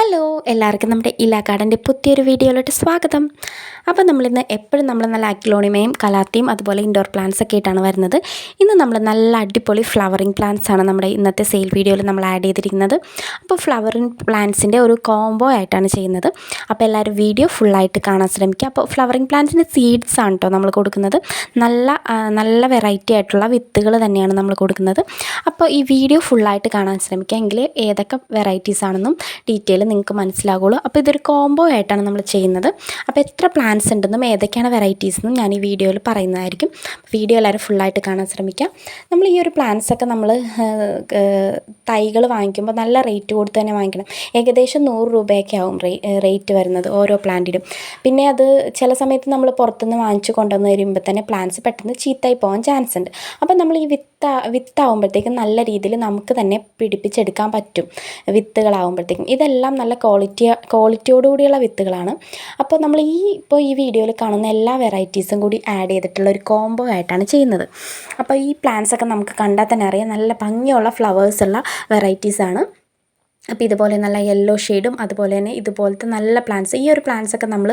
Hello എല്ലാവർക്കും നമ്മുടെ ഇലാ ഗാർഡന്റെ പുതിയൊരു വീഡിയോയിലോട്ട് സ്വാഗതം. അപ്പോൾ നമ്മളിന്ന് എപ്പോഴും നമ്മൾ നല്ല അക്ലോണിമയും കലാത്തിയും അതുപോലെ ഇൻഡോർ പ്ലാന്റ്സ് ഒക്കെ ആയിട്ടാണ് വരുന്നത്. ഇന്ന് നമ്മൾ നല്ല അടിപൊളി ഫ്ലവറിങ് പ്ലാന്റ്സ് ആണ് നമ്മുടെ ഇന്നത്തെ സെയിൽ വീഡിയോയിൽ നമ്മൾ ആഡ് ചെയ്തിരിക്കുന്നത്. അപ്പോൾ ഫ്ലവറിങ് പ്ലാന്റ്സിന്റെ ഒരു കോംബോ ആയിട്ടാണ് ചെയ്യുന്നത്. അപ്പോൾ എല്ലാവരും വീഡിയോ ഫുള്ളായിട്ട് കാണാൻ ശ്രമിക്കുക. അപ്പോൾ ഫ്ലവറിങ് പ്ലാന്റ്സിന്റെ സീഡ്സ് ആണ് കേട്ടോ നമ്മൾ കൊടുക്കുന്നത്. നല്ല നല്ല വെറൈറ്റി ആയിട്ടുള്ള വിത്തുകൾ തന്നെയാണ് നമ്മൾ കൊടുക്കുന്നത്. അപ്പോൾ ഈ വീഡിയോ ഫുള്ളായിട്ട് കാണാൻ ശ്രമിക്കുക. എങ്കിൽ ഏതൊക്കെ വെറൈറ്റീസ് ആണെന്നും ഡീറ്റെയിൽ നിങ്ങൾക്ക് മനസ്സിലാകുള്ളൂ. അപ്പോൾ ഇതൊരു കോംബോ ആയിട്ടാണ് നമ്മൾ ചെയ്യുന്നത്. അപ്പോൾ എത്ര പ്ലാന്റ്സ് ഉണ്ടെന്നും ഏതൊക്കെയാണ് വെറൈറ്റീസ് എന്നും ഞാൻ ഈ വീഡിയോയിൽ പറയുന്നതായിരിക്കും. വീഡിയോ എല്ലാവരും ഫുള്ളായിട്ട് കാണാൻ ശ്രമിക്കാം. നമ്മൾ ഈ ഒരു പ്ലാന്റ്സ് ഒക്കെ നമ്മൾ തൈകൾ വാങ്ങിക്കുമ്പോൾ നല്ല റേറ്റ് കൊടുത്ത് തന്നെ വാങ്ങിക്കണം. ഏകദേശം നൂറ് രൂപയൊക്കെ ആവും റേറ്റ് വരുന്നത് ഓരോ പ്ലാന്റിനും പിന്നെ അത് ചില സമയത്ത് നമ്മൾ പുറത്തുനിന്ന് വാങ്ങിച്ചു കൊണ്ടുവന്ന് വരുമ്പോൾ തന്നെ പ്ലാന്റ്സ് പെട്ടെന്ന് ചീത്തായി പോകാൻ ചാൻസ് ഉണ്ട്. അപ്പോൾ നമ്മൾ ഈ വിത്ത് വിത്താവുമ്പോഴത്തേക്കും നല്ല രീതിയിൽ നമുക്ക് തന്നെ പിടിപ്പിച്ചെടുക്കാൻ പറ്റും. വിത്തുകളാവുമ്പോഴത്തേക്കും. ഇതെല്ലാം നല്ല ക്വാളിറ്റി ക്വാളിറ്റിയോടുകൂടിയുള്ള വിത്തുകളാണ്. അപ്പോൾ നമ്മൾ ഈ ഇപ്പോൾ ഈ വീഡിയോയിൽ കാണുന്ന എല്ലാ വെറൈറ്റീസും കൂടി ആഡ് ചെയ്തിട്ടുള്ള ഒരു കോംബോ ആയിട്ടാണ് ചെയ്യുന്നത്. അപ്പോൾ ഈ പ്ലാന്റ്സൊക്കെ നമുക്ക് കണ്ടാൽ തന്നെ അറിയാം നല്ല ഭംഗിയുള്ള ഫ്ലവേഴ്സുള്ള വെറൈറ്റീസാണ് അപ്പോൾ ഇതുപോലെ നല്ല യെല്ലോ ഷെയ്ഡും അതുപോലെ തന്നെ ഇതുപോലത്തെ നല്ല പ്ലാന്റ്സ് ഈ ഒരു പ്ലാന്റ്സ് ഒക്കെ നമ്മൾ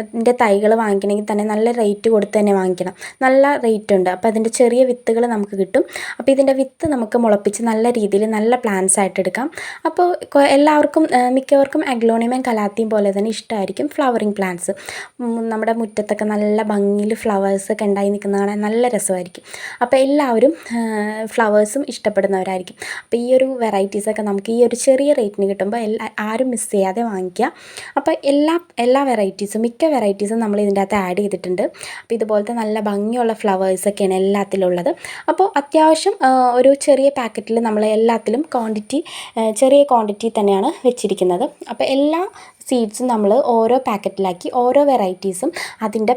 ഇതിന്റെ തൈകൾ വാങ്ങിക്കണമെങ്കിൽ തന്നെ നല്ല റേറ്റ് കൊടുത്ത് തന്നെ വാങ്ങിക്കണം. നല്ല റേറ്റ് ഉണ്ട്. അപ്പോൾ അതിന്റെ ചെറിയ വിത്തുകൾ നമുക്ക് കിട്ടും. അപ്പോൾ ഇതിന്റെ വിത്ത് നമുക്ക് മുളപ്പിച്ച് നല്ല രീതിയിൽ നല്ല പ്ലാന്റ്സ് ആയിട്ട് എടുക്കാം. അപ്പോൾ എല്ലാവർക്കും മിക്കവർക്കും അഗ്ലോണിമയും കലാത്തിയും പോലെ തന്നെ ഇഷ്ടമായിരിക്കും ഫ്ലവറിങ് പ്ലാന്റ്സ് നമ്മുടെ മുറ്റത്തൊക്കെ നല്ല ഭംഗിയിൽ ഫ്ലവേഴ്സ് ഒക്കെ ഉണ്ടായി നിൽക്കുന്ന കാണാൻ നല്ല രസമായിരിക്കും. അപ്പോൾ എല്ലാവരും ഫ്ലവേഴ്സും ഇഷ്ടപ്പെടുന്നവരായിരിക്കും. അപ്പോൾ ഈ ഒരു വെറൈറ്റീസൊക്കെ നമുക്ക് ഈ ഒരു ചെറിയ റേറ്റിന് കിട്ടുമ്പോൾ എല്ലാ ആരും മിസ് ചെയ്യാതെ വാങ്ങിക്കുക. അപ്പോൾ എല്ലാ എല്ലാ വെറൈറ്റീസും മിക്ക വെറൈറ്റീസും നമ്മൾ ഇതിന്റെ അകത്ത് ആഡ് ചെയ്തിട്ടുണ്ട്. അപ്പോൾ ഇതുപോലത്തെ നല്ല ഭംഗിയുള്ള ഫ്ലവേഴ്സൊക്കെയാണ് എല്ലാത്തിലും ഉള്ളത് അപ്പോൾ അത്യാവശ്യം ഒരു ചെറിയ പാക്കറ്റിൽ നമ്മൾ എല്ലാത്തിലും ക്വാണ്ടിറ്റി ചെറിയ ക്വാണ്ടിറ്റി തന്നെയാണ് വെച്ചിരിക്കുന്നത്. അപ്പോൾ എല്ലാ സീഡ്സും നമ്മൾ ഓരോ പാക്കറ്റിലാക്കി ഓരോ വെറൈറ്റീസും അതിന്റെ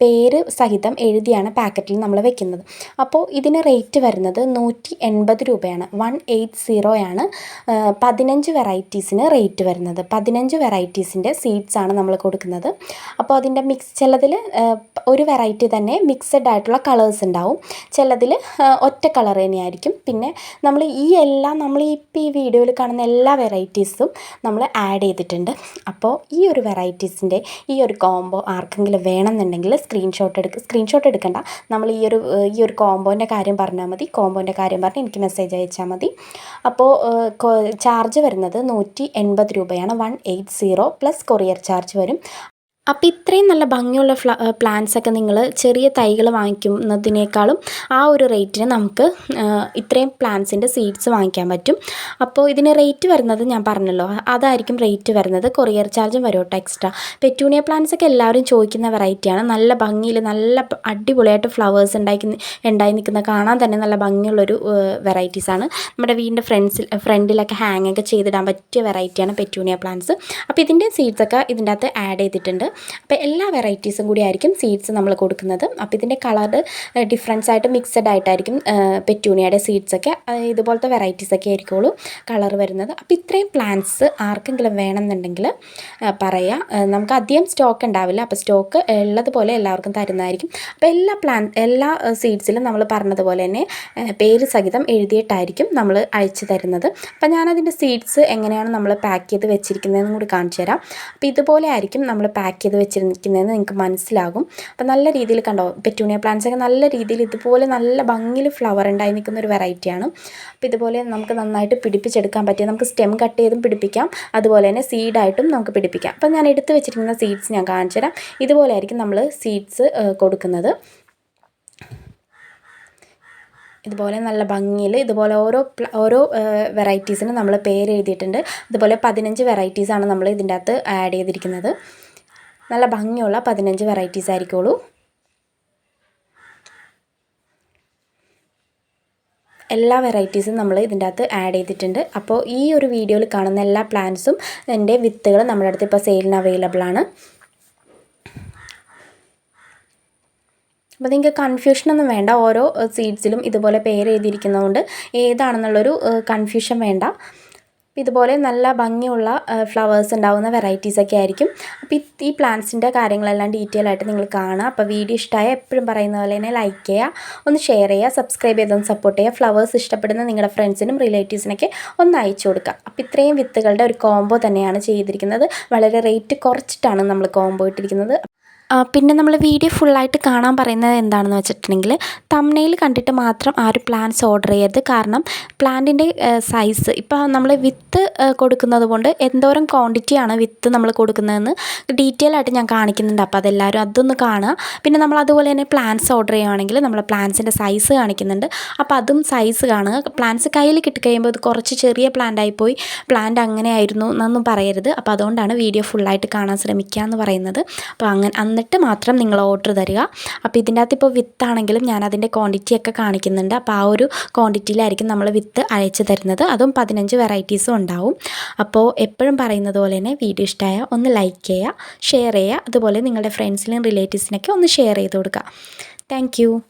പേര് സഹിതം എഴുതിയാണ് പാക്കറ്റിൽ നമ്മൾ വെക്കുന്നത്. അപ്പോൾ ഇതിന് റേറ്റ് വരുന്നത് നൂറ്റി എൺപത് രൂപയാണ് വൺ എയ്റ്റ് സീറോയാണ് പതിനഞ്ച് വെറൈറ്റീസിന് റേറ്റ് വരുന്നത്. പതിനഞ്ച് വെറൈറ്റീസിന്റെ സീഡ്സാണ് നമ്മൾ കൊടുക്കുന്നത്. അപ്പോൾ അതിന്റെ മിക്സ് ചിലതിൽ ഒരു വെറൈറ്റി തന്നെ മിക്സഡ് ആയിട്ടുള്ള കളേഴ്സ് ഉണ്ടാവും. ചിലതിൽ ഒറ്റ കളർ തന്നെയായിരിക്കും. പിന്നെ നമ്മൾ ഈ എല്ലാം നമ്മൾ ഇപ്പോൾ ഈ വീഡിയോയിൽ കാണുന്ന എല്ലാ വെറൈറ്റീസും നമ്മൾ ആഡ് ചെയ്തിട്ടുണ്ട്. അപ്പോൾ ഈ ഒരു വെറൈറ്റീസിന്റെ ഈ ഒരു കോംബോ ആർക്കെങ്കിലും വേണമെന്നുണ്ടെങ്കിൽ സ്ക്രീൻഷോട്ട് എടുക്കുക സ്ക്രീൻഷോട്ട് എടുക്കണ്ട. നമ്മൾ ഈ ഒരു ഈ ഒരു കോംബോന്റെ കാര്യം പറഞ്ഞാൽ മതി. കോംബോന്റെ കാര്യം പറഞ്ഞ് എനിക്ക് മെസ്സേജ് അയച്ചാൽ മതി. അപ്പോൾ ചാർജ് വരുന്നത് നൂറ്റി എൺപത് രൂപയാണ്. One eight zero plus courier charge വരും. അപ്പോൾ ഇത്രയും നല്ല ഭംഗിയുള്ള ഫ്ല പ്ലാന്റ്സ് ഒക്കെ നിങ്ങൾ ചെറിയ തൈകൾ വാങ്ങിക്കുന്നതിനേക്കാളും ആ ഒരു റേറ്റിന് നമുക്ക് ഇത്രയും പ്ലാന്റ്സിന്റെ സീഡ്സ് വാങ്ങിക്കാൻ പറ്റും. അപ്പോൾ ഇതിന് റേറ്റ് വരുന്നത് ഞാൻ പറഞ്ഞല്ലോ അതായിരിക്കും റേറ്റ് വരുന്നത്. കൊറിയർ ചാർജും വരും കേട്ടോ എക്സ്ട്രാ പെറ്റൂണിയ പ്ലാന്റ്സ് ഒക്കെ എല്ലാവരും ചോദിക്കുന്ന വെറൈറ്റിയാണ് നല്ല ഭംഗിയിൽ നല്ല അടിപൊളിയായിട്ട് ഫ്ലവേഴ്സ് ഉണ്ടാക്കി ഉണ്ടായി നിൽക്കുന്ന കാണാൻ തന്നെ നല്ല ഭംഗിയുള്ളൊരു വെറൈറ്റീസാണ് നമ്മുടെ വീടിന്റെ ഫ്രണ്ട്സിൽ ഫ്രണ്ടിലൊക്കെ ഹാങ്ങൊക്കെ ചെയ്തിടാൻ പറ്റിയ വെറൈറ്റിയാണ് പെറ്റൂണിയ പ്ലാന്റ്സ് അപ്പോൾ ഇതിന്റെ സീഡ്സൊക്കെ ഇതിന്റെ അകത്ത് ആഡ് ചെയ്തിട്ടുണ്ട്. അപ്പോൾ എല്ലാ വെറൈറ്റീസും കൂടി ആയിരിക്കും സീഡ്സ് നമ്മൾ കൊടുക്കുന്നത്. അപ്പോൾ ഇതിന്റെ കളർ ഡിഫറൻസ് ആയിട്ട് മിക്സഡ് ആയിട്ടായിരിക്കും പെറ്റൂണിയയുടെ സീഡ്സൊക്കെ ഇതുപോലത്തെ വെറൈറ്റീസ് ഒക്കെ ആയിരിക്കുള്ളൂ കളർ വരുന്നത്. അപ്പോൾ ഇത്രയും പ്ലാന്റ്സ് ആർക്കെങ്കിലും വേണമെന്നുണ്ടെങ്കിൽ പറയാം. നമുക്ക് അധികം സ്റ്റോക്ക് ഉണ്ടാവില്ല. അപ്പോൾ സ്റ്റോക്ക് ഉള്ളതുപോലെ എല്ലാവർക്കും തരുന്നതായിരിക്കും. അപ്പോൾ എല്ലാ പ്ലാൻ എല്ലാ സീഡ്സിലും നമ്മൾ പറഞ്ഞതുപോലെ തന്നെ പേര് സഹിതം എഴുതിയിട്ടായിരിക്കും നമ്മൾ അയച്ചു തരുന്നത്. അപ്പോൾ ഞാനതിന്റെ സീഡ്സ് എങ്ങനെയാണ് നമ്മൾ പാക്ക് ചെയ്ത് വെച്ചിരിക്കുന്നതെന്നും കൂടി കാണിച്ചു തരാം. അപ്പോൾ ഇതുപോലെ ആയിരിക്കും നമ്മൾ പാക്ക് വെച്ചിരിക്കുന്നതെന്ന് നിങ്ങൾക്ക് മനസ്സിലാകും. അപ്പോൾ നല്ല രീതിയിൽ കണ്ടോ പെറ്റൂണിയ പ്ലാന്റ്സ് ഒക്കെ നല്ല രീതിയിൽ ഇതുപോലെ നല്ല ഭംഗിയിൽ ഫ്ലവർ ഉണ്ടായി നിൽക്കുന്ന ഒരു വെറൈറ്റിയാണ് അപ്പോൾ ഇതുപോലെ നമുക്ക് നന്നായിട്ട് പിടിപ്പിച്ചെടുക്കാൻ പറ്റിയ നമുക്ക് സ്റ്റെം കട്ട് ചെയ്തും പിടിപ്പിക്കാം. അതുപോലെ തന്നെ സീഡായിട്ടും നമുക്ക് പിടിപ്പിക്കാം. അപ്പോൾ ഞാൻ എടുത്ത് വെച്ചിരിക്കുന്ന സീഡ്സ് ഞാൻ കാണിച്ചു തരാം. ഇതുപോലെ ആയിരിക്കും നമ്മൾ സീഡ്സ് കൊടുക്കുന്നത്. ഇതുപോലെ നല്ല ഭംഗിയിൽ ഇതുപോലെ ഓരോ ഓരോ വെറൈറ്റീസിനും നമ്മൾ പേര് എഴുതിയിട്ടുണ്ട്. അതുപോലെ പതിനഞ്ച് വെറൈറ്റീസാണ് നമ്മൾ ഇതിന്റെ അകത്ത് ആഡ് ചെയ്തിരിക്കുന്നത്. നല്ല ഭംഗിയുള്ള പതിനഞ്ച് വെറൈറ്റീസ് ആയിരിക്കുള്ളൂ. എല്ലാ വെറൈറ്റീസും നമ്മൾ ഇതിന്റെ അകത്ത് ആഡ് ചെയ്തിട്ടുണ്ട്. അപ്പോൾ ഈ ഒരു വീഡിയോയിൽ കാണുന്ന എല്ലാ പ്ലാന്റ്സും എന്റെ വിത്തുകൾ നമ്മുടെ അടുത്ത് ഇപ്പോൾ സെയിലിന് അവൈലബിൾ ആണ്. അപ്പോൾ നിങ്ങൾക്ക് കൺഫ്യൂഷനൊന്നും വേണ്ട. ഓരോ സീഡ്സിലും ഇതുപോലെ പേര് എഴുതിയിരിക്കുന്നതുകൊണ്ട് ഏതാണെന്നുള്ളൊരു കൺഫ്യൂഷൻ വേണ്ട. ഇതുപോലെ നല്ല ഭംഗിയുള്ള ഫ്ലവേഴ്സ് ഉണ്ടാവുന്ന വെറൈറ്റീസൊക്കെ ആയിരിക്കും. അപ്പോൾ ഈ പ്ലാന്റ്സിന്റെ കാര്യങ്ങളെല്ലാം ഡീറ്റെയിൽ ആയിട്ട് നിങ്ങൾ കാണുക. അപ്പോൾ വീഡിയോ ഇഷ്ടമായ എപ്പോഴും പറയുന്ന പോലെ തന്നെ ലൈക്ക് ചെയ്യുക. ഒന്ന് ഷെയർ ചെയ്യുക സബ്സ്ക്രൈബ് ചെയ്തൊന്ന് സപ്പോർട്ട് ചെയ്യുക. ഫ്ലവേഴ്സ് ഇഷ്ടപ്പെടുന്ന നിങ്ങളുടെ ഫ്രണ്ട്സിനും റിലേറ്റീവ്സിനൊക്കെ ഒന്ന് അയച്ചു കൊടുക്കുക. അപ്പോൾ ഇത്രയും വിത്തുകളുടെ ഒരു കോംബോ തന്നെയാണ് ചെയ്തിരിക്കുന്നത്. വളരെ റേറ്റ് കുറച്ചിട്ടാണ് നമ്മൾ കോംബോ ഇട്ടിരിക്കുന്നത്. പിന്നെ നമ്മൾ വീഡിയോ ഫുള്ളായിട്ട് കാണാൻ പറയുന്നത് എന്താണെന്ന് വെച്ചിട്ടുണ്ടെങ്കിൽ തമ്മനയിൽ കണ്ടിട്ട് മാത്രം ആരും പ്ലാന്റ്സ് ഓർഡർ ചെയ്യരുത്. കാരണം പ്ലാന്റിന്റെ സൈസ് ഇപ്പോൾ നമ്മൾ വിത്ത് കൊടുക്കുന്നത് കൊണ്ട് എന്തോരം ക്വാണ്ടിറ്റിയാണ് വിത്ത് നമ്മൾ കൊടുക്കുന്നതെന്ന് ഡീറ്റെയിൽ ആയിട്ട് ഞാൻ കാണിക്കുന്നുണ്ട്. അപ്പോൾ അതെല്ലാവരും അതൊന്ന് കാണുക. പിന്നെ നമ്മൾ അതുപോലെ തന്നെ പ്ലാന്റ്സ് ഓർഡർ ചെയ്യുകയാണെങ്കിൽ നമ്മൾ പ്ലാന്റ്സിന്റെ സൈസ് കാണിക്കുന്നുണ്ട്. അപ്പോൾ അതും സൈസ് കാണുക. പ്ലാന്റ്സ് കയ്യിൽ കിട്ടിക്കഴിയുമ്പോൾ ഇത് കുറച്ച് ചെറിയ പ്ലാന്റ് ആയിപ്പോയി പ്ലാന്റ് അങ്ങനെ ആയിരുന്നു എന്നൊന്നും പറയരുത്. അപ്പോൾ അതുകൊണ്ടാണ് വീഡിയോ ഫുള്ളായിട്ട് കാണാൻ ശ്രമിക്കുക എന്ന് പറയുന്നത് അപ്പോൾ അങ്ങനെ എന്നിട്ട് മാത്രം നിങ്ങൾ ഓർഡർ തരിക. അപ്പോൾ ഇതിന്റെ അകത്ത് ഇപ്പോൾ വിത്താണെങ്കിലും ഞാൻ അതിന്റെ ക്വാണ്ടിറ്റി ഒക്കെ കാണിക്കുന്നുണ്ട്. അപ്പോൾ ആ ഒരു ക്വാണ്ടിറ്റിയിലായിരിക്കും നമ്മൾ വിത്ത് അയച്ചു തരുന്നത്. അതും പതിനഞ്ച് വെറൈറ്റീസും ഉണ്ടാവും. അപ്പോൾ എപ്പോഴും പറയുന്നത് പോലെ തന്നെ വീഡിയോ ഇഷ്ടമായ ഒന്ന് ലൈക്ക് ചെയ്യുക ഷെയർ ചെയ്യുക. അതുപോലെ നിങ്ങളുടെ ഫ്രണ്ട്സിനും റിലേറ്റീവ്സിനൊക്കെ ഒന്ന് ഷെയർ ചെയ്ത് കൊടുക്കുക. താങ്ക്